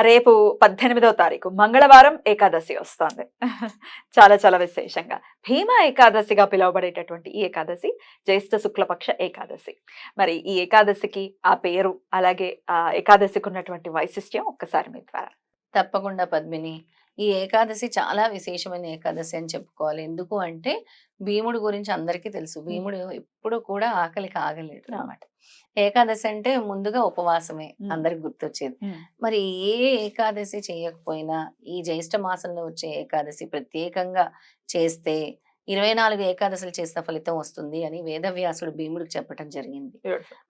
రేపు పద్దెనిమిదవ తారీఖు మంగళవారం ఏకాదశి వస్తుంది. చాలా చాలా విశేషంగా. భీమా ఏకాదశిగా పిలువబడేటటువంటి ఈ ఏకాదశి జ్యేష్ఠ శుక్లపక్ష ఏకాదశి. మరి ఈ ఏకాదశికి ఆ పేరు అలాగే ఆ ఏకాదశికి ఉన్నటువంటి వైశిష్ట్యం ఒక్కసారి మీ ద్వారా. తప్పకుండా పద్మిని. ఈ ఏకాదశి చాలా విశేషమైన ఏకాదశి అని చెప్పుకోవాలి. ఎందుకు అంటే భీముడు గురించి అందరికీ తెలుసు. భీముడు ఎప్పుడు కూడా ఆకలికి ఆగలేడు ఆ. అన్నమాట. ఏకాదశి అంటే ముందుగా ఉపవాసమే. అందరికి గుర్తొచ్చేది. మరి ఏ ఏకాదశి చేయకపోయినా ఈ జ్యేష్ఠ మాసంలో వచ్చే ఏకాదశి ప్రత్యేకంగా చేస్తే ఇరవై నాలుగు ఏకాదశులు చేసిన ఫలితం వస్తుంది అని వేదవ్యాసుడు భీముడికి చెప్పటం జరిగింది.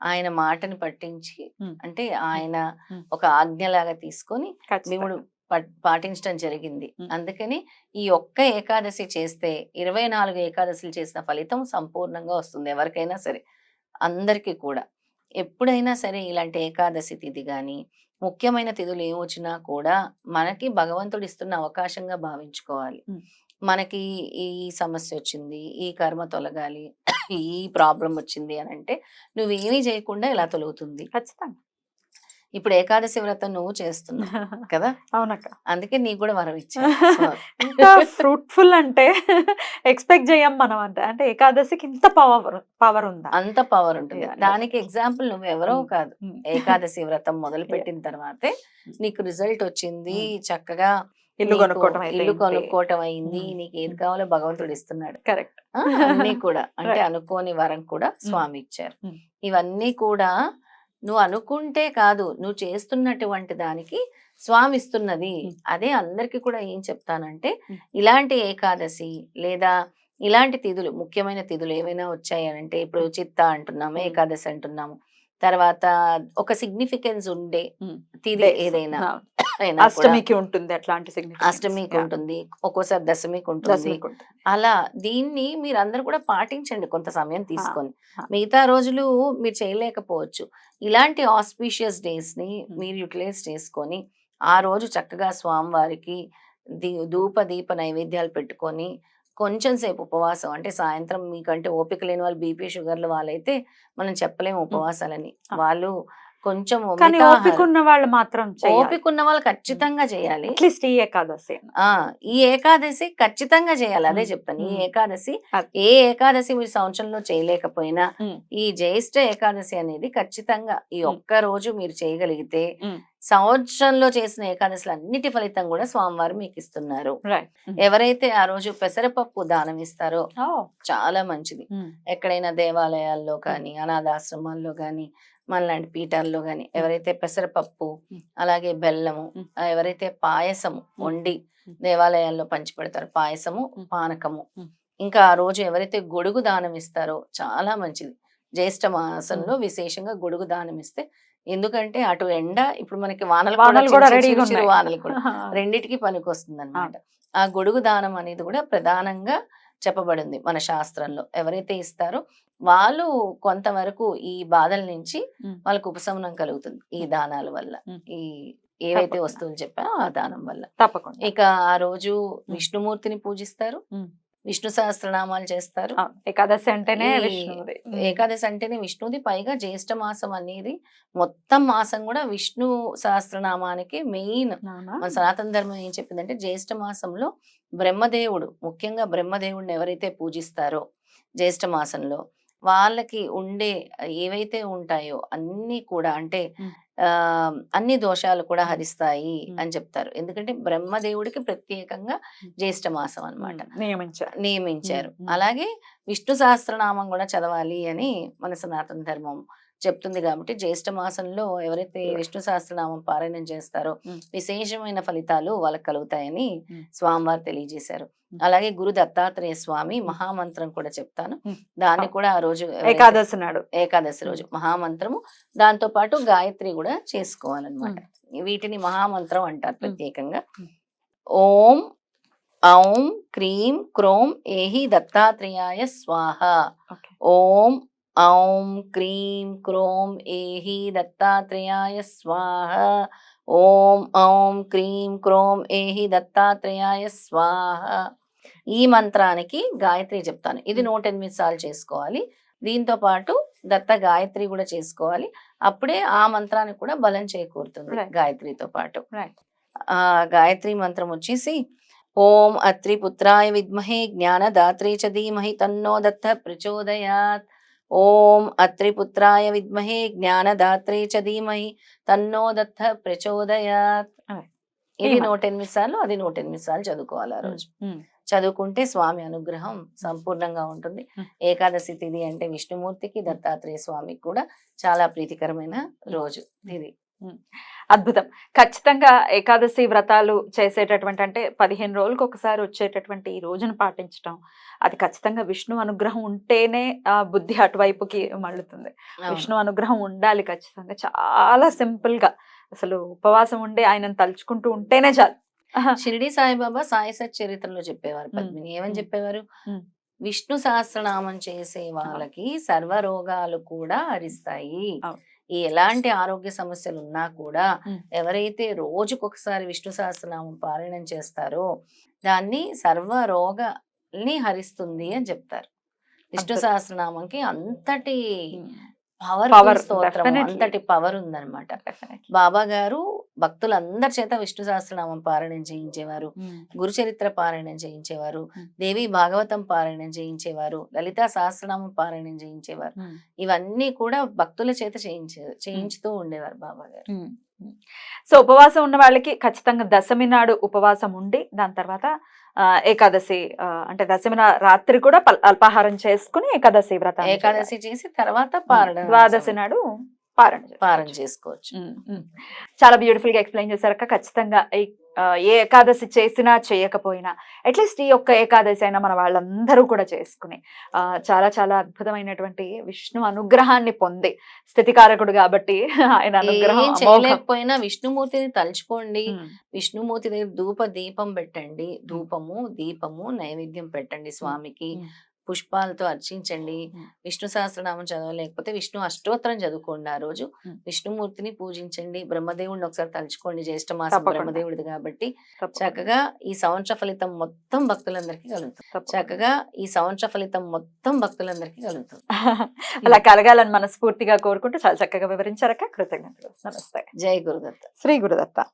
ఆయన మాటని పట్టించి. అంటే ఆయన. ఒక ఆజ్ఞలాగా తీసుకొని భీముడు పాటించడం జరిగింది. అందుకని ఈ ఒక్క ఏకాదశి చేస్తే ఇరవై నాలుగు ఏకాదశులు చేసిన ఫలితం సంపూర్ణంగా వస్తుంది ఎవరికైనా సరే. అందరికీ కూడా. ఎప్పుడైనా సరే ఇలాంటి ఏకాదశి తిథి కానీ ముఖ్యమైన తిథులు ఏం వచ్చినా కూడా మనకి భగవంతుడు ఇస్తున్న అవకాశంగా భావించుకోవాలి. మనకి ఈ సమస్య వచ్చింది ఈ కర్మ తొలగాలి ఈ ప్రాబ్లం వచ్చింది అని అంటే నువ్వేమీ చేయకుండా ఇలా తొలుగుతుంది. ఖచ్చితంగా. ఇప్పుడు ఏకాదశి వ్రతం నువ్వు చేస్తున్నావు కదా? అవునక్క. అందుకే నీకు కూడా వరం ఇచ్చా. ఫ్రూట్ఫుల్ అంటే ఎక్స్పెక్ట్ చేయం మనం అంటే అంటే ఏకాదశికి ఇంత పవర్ పవర్ ఉందా? అంత పవర్ ఉంటుంది. దానికి ఎగ్జాంపుల్ నువ్వు ఎవరో Mm. కాదు. ఏకాదశి వ్రతం మొదలు పెట్టిన తర్వాతే నీకు రిజల్ట్ వచ్చింది చక్కగా ఇల్లు నీకు కొనుక్కోవటం ఇల్లు కొనుక్కోవటం అయింది Mm. నీకు ఏది కావాలో భగవంతుడు ఇస్తున్నాడు. కరెక్ట్ అన్నీ కూడా. అంటే. అనుకోని వరం కూడా స్వామి ఇచ్చారు. Mm. ఇవన్నీ కూడా నువ్వు అనుకుంటే కాదు నువ్వు చేస్తున్నటువంటి దానికి స్వామి ఇస్తున్నది Mm. అదే అందరికి కూడా ఏం చెప్తానంటే. ఇలాంటి ఏకాదశి లేదా ఇలాంటి తిథులు ముఖ్యమైన తిథులు ఏవైనా వచ్చాయి అని అంటే ఇప్పుడు చిత్త అంటున్నాము. ఏకాదశి అంటున్నాము తర్వాత ఒక సిగ్నిఫికెన్స్ ఉండే. తిథి ఏదైనా అష్టమికి ఉంటుంది అట్లాంటి. అష్టమికి. ఉంటుంది. ఒక్కోసారి దశమికి ఉంటుంది. అలా దీన్ని మీరు అందరు కూడా పాటించండి కొంత సమయం తీసుకొని. మిగతా రోజులు మీరు చేయలేకపోవచ్చు. ఇలాంటి ఆస్పీషియస్ డేస్ని మీరు యూటిలైజ్ చేసుకొని ఆ రోజు చక్కగా స్వామివారికి దీ ధూప దీప నైవేద్యాలు పెట్టుకొని కొంచెం సేపు ఉపవాసం. అంటే సాయంత్రం మీకంటే ఓపిక లేని వాళ్ళు బీపీ షుగర్లు వాళ్ళైతే మనం చెప్పలేము ఉపవాసాలని. వాళ్ళు కొంచెం కానీ ఓపిక ఉన్న వాళ్ళు మాత్రం ఓపిక ఉన్న వాళ్ళు ఖచ్చితంగా చేయాలి అట్లీస్ట్ ఈ ఏకాదశి ఆ ఈ ఏకాదశి ఖచ్చితంగా చేయాలి అదే. చెప్తాను ఈ. ఏకాదశి. ఏ ఏకాదశి మీరు సంవత్సరంలో చేయలేకపోయినా. ఈ జ్యేష్ఠ ఏకాదశి అనేది ఖచ్చితంగా ఈ. ఒక్క రోజు మీరు చేయగలిగితే. సంవత్సరంలో చేసిన ఏకాదశులు అన్నిటి ఫలితం కూడా స్వామివారు మీకు ఇస్తున్నారు ఎవరైతే ఆ రోజు పెసరపప్పు దానం ఇస్తారో చాలా మంచిది ఎక్కడైనా దేవాలయాల్లో కానీ అనాథాశ్రమాల్లో కానీ మనలాంటి పీఠాల్లో కానీ ఎవరైతే పెసరపప్పు. అలాగే బెల్లము ఎవరైతే పాయసము. వండి. దేవాలయాల్లో పంచిపెడతారు పాయసము. పానకము. ఇంకా ఆ రోజు ఎవరైతే గొడుగు దానం ఇస్తారో చాలా మంచిది జ్యేష్ఠ మాసంలో విశేషంగా గొడుగు దానం ఇస్తే ఎందుకంటే అటు ఎండ ఇప్పుడు మనకి వానలు కూడా వానలు కూడా రెండిటికి పనికి వస్తుంది ఆ గొడుగు దానం అనేది కూడా ప్రధానంగా చెప్పబడింది మన శాస్త్రంలో ఎవరైతే ఇస్తారో వాళ్ళు కొంతవరకు ఈ బాధల నుంచి. వాళ్ళకు ఉపశమనం కలుగుతుంది ఈ. దానాల వల్ల. ఈ ఏవైతే. వస్తువులు చెప్పామో ఆ దానం వల్ల తప్పకుండా ఇక ఆ రోజు విష్ణుమూర్తిని పూజిస్తారు. విష్ణు సహస్రనామాలు చేస్తారు. ఏకాదశి అంటేనే ఏకాదశి అంటేనే విష్ణుది పైగా జ్యేష్ఠ మాసం అనేది మొత్తం మాసం కూడా విష్ణు సహస్రనామానికి మెయిన్? మన సనాతన ధర్మం ఏం చెప్పిందంటే జ్యేష్ఠ మాసంలో బ్రహ్మదేవుడు ముఖ్యంగా బ్రహ్మదేవుడిని ఎవరైతే పూజిస్తారో జ్యేష్ఠ మాసంలో వాళ్ళకి ఉండే ఏవైతే ఉంటాయో అన్ని కూడా అంటే అన్ని దోషాలు కూడా హరిస్తాయి. అని చెప్తారు. ఎందుకంటే బ్రహ్మదేవుడికి ప్రత్యేకంగా జ్యేష్ఠ మాసం అన్నమాట. ఉమ్, నియమించారు. అలాగే విష్ణు సహస్రనామం కూడా చదవాలి అని మన సనాతన ధర్మం చెప్తుంది కాబట్టి జ్యేష్ఠ మాసంలో ఎవరైతే. విష్ణు సహస్రనామం పారాయణం చేస్తారో Mm. విశేషమైన ఫలితాలు వాళ్ళకి కలుగుతాయని Mm. స్వామివారు తెలియజేశారు Mm. అలాగే గురు దత్తాత్రేయ స్వామి మహామంత్రం కూడా చెప్తాను. దాన్ని. కూడా ఆ రోజు ఏకాదశి నాడు ఏకాదశి రోజు మహామంత్రము దాంతో పాటు గాయత్రి కూడా చేసుకోవాలన్నమాట వీటిని మహామంత్రం అంటారు ప్రత్యేకంగా. ఓం ఔం క్రీం క్రోం ఏహి దత్తాత్రేయాయ స్వాహ ఓం ఔం క్రీం క్రోం ఏహి దత్తాత్రేయాయ స్వాహ ఓం ఔం క్రీం క్రోం ఏహి దత్తాత్రేయాయ స్వాహ ఈ మంత్రానికి గాయత్రి చెప్తాను. ఇది నూట ఎనిమిది సార్లు చేసుకోవాలి. దీంతో పాటు దత్త గాయత్రి కూడా చేసుకోవాలి. అప్పుడే ఆ మంత్రానికి కూడా బలం చేకూరుతుంది. గాయత్రితో పాటు. ఆ గాయత్రి మంత్రం వచ్చేసి ఓం అత్రి పుత్రాయ విద్మహే జ్ఞానదాత్రే చ ధీమహి తన్నో దత్త ప్రచోదయాత్. ఓం అత్రి పుత్రాయ విద్మహే జ్ఞానదాత్రే చ ధీమహి తన్నో దత్త ప్రచోదయాత్. ఇది నూట ఎనిమిది సార్లు అది నూట ఎనిమిది సార్లు చదువుకోవాలి ఆ రోజు. చదువుకుంటే స్వామి అనుగ్రహం సంపూర్ణంగా ఉంటుంది. ఏకాదశి తిథి అంటే విష్ణుమూర్తికి దత్తాత్రేయ స్వామికి కూడా చాలా ప్రీతికరమైన రోజు ఇది. అద్భుతం. ఖచ్చితంగా ఏకాదశి వ్రతాలు చేసేటటువంటి అంటే పదిహేను రోజులకు ఒకసారి వచ్చేటటువంటి ఈ రోజును పాటించడం అది ఖచ్చితంగా విష్ణు అనుగ్రహం ఉంటేనే ఆ బుద్ధి అటువైపుకి మళ్ళుతుంది. విష్ణు అనుగ్రహం ఉండాలి ఖచ్చితంగా. చాలా సింపుల్గా అసలు ఉపవాసం ఉండి ఆయనను తలుచుకుంటూ ఉంటేనే చాలు. షిరిడి సాయిబాబా సాయి చరిత్రలో చెప్పేవారు. పద్మిని ఏమని. చెప్పేవారు. విష్ణు సహస్రనామం చేసే వాళ్ళకి సర్వ రోగాలు కూడా హరిస్తాయి అవును. ఈ ఎలాంటి ఆరోగ్య సమస్యలు ఉన్నా కూడా. ఎవరైతే రోజుకొకసారి విష్ణు సహస్రనామం పారాయణం చేస్తారో దాన్ని సర్వ రోగాల్ని హరిస్తుంది అని చెప్తారు విష్ణు. సహస్రనామంకి అంతటి Power, పవర్ స్తోత్రం. అంతటి పవర్ ఉందన్నమాట. బాబా గారు భక్తులందరి చేత విష్ణు సహస్రనామం పారాయణం చేయించేవారు మ్మ్. గురు చరిత్ర పారాయణం చేయించేవారు. దేవి భాగవతం పారాయణం చేయించేవారు లలితా సహస్రనామం పారాయణం చేయించేవారు. ఇవన్నీ కూడా భక్తుల చేత చేయించే చేయించుతూ ఉండేవారు బాబా గారు. సో ఉపవాసం ఉన్న వాళ్ళకి ఖచ్చితంగా దశమి నాడు ఉపవాసం ఉండి దాని తర్వాత ఆ, ఏకాదశి అంటే దశమి నా- రాత్రి కూడా అల్పాహారం చేసుకుని ఏకాదశి వ్రతం ఏకాదశి చేసి తర్వాత ద్వాదశి నాడు పారణ చేసుకోవచ్చు. పారణ చేసుకోవచ్చు. చాలా బ్యూటిఫుల్గా ఎక్స్ప్లెయిన్ చేశారక్క ఖచ్చితంగా ఏ ఏకాదశి చేసినా చేయకపోయినా అట్లీస్ట్ ఈ ఒక్క ఏకాదశి అయినా మన వాళ్ళందరూ కూడా చేసుకుని ఆ, చాలా చాలా అద్భుతమైనటువంటి విష్ణు అనుగ్రహాన్ని పొంది స్థితికారకుడు కాబట్టి ఆయన అనుగ్రహం. చేయలేకపోయినా విష్ణుమూర్తిని తలుచుకోండి. విష్ణుమూర్తి దగ్గర ధూప దీపం పెట్టండి ధూపము దీపము నైవేద్యం పెట్టండి స్వామికి. పుష్పాలతో అర్చించండి. విష్ణు సహస్రనామం చదవలేకపోతే విష్ణు అష్టోత్తరం చదువుకోండి ఆ రోజు. విష్ణుమూర్తిని పూజించండి. బ్రహ్మదేవుడిని ఒకసారి తలుచుకోండి. జ్యేష్ఠ మాసం. బ్రహ్మదేవుడిది కాబట్టి. చక్కగా ఈ సంవత్సర ఫలితం మొత్తం భక్తులందరికీ కలుగుతుంది. చక్కగా ఈ సంవత్సర ఫలితం మొత్తం భక్తులందరికీ కలుగుతుంది. అలా కలగాలని మనస్ఫూర్తిగా కోరుకుంటూ చాలా చక్కగా వివరించారక్క. కృతజ్ఞతలు. నమస్తే. జై గురుదత్త. శ్రీ గురుదత్త.